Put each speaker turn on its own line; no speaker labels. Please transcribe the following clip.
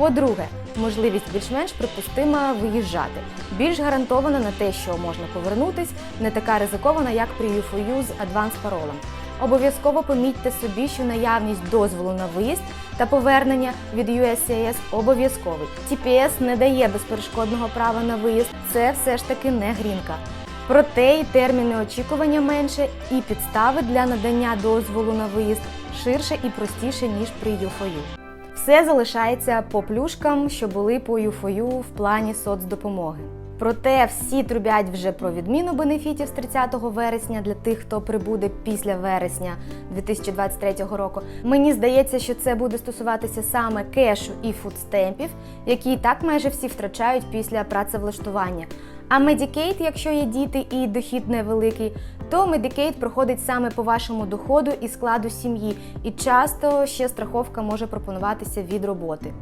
По-друге, можливість більш-менш припустима виїжджати. Більш гарантована на те, що можна повернутись, не така ризикована, як при U4U з Advance паролем. Обов'язково помітьте собі, що наявність дозволу на виїзд та повернення від USCIS обов'язковий. TPS не дає безперешкодного права на виїзд. Це все ж таки не грінка. Проте і терміни очікування менше, і підстави для надання дозволу на виїзд ширше і простіше, ніж при U4U. Все залишається по плюшкам, що були по U4U в плані соцдопомоги. Проте всі трубять вже про відміну бенефітів з 30 вересня для тих, хто прибуде після вересня 2023 року. Мені здається, що це буде стосуватися саме кешу і фудстемпів, які і так майже всі втрачають після працевлаштування. А Medicaid, якщо є діти і дохід невеликий, то Medicaid проходить саме по вашому доходу і складу сім'ї, і часто ще страховка може пропонуватися від роботи.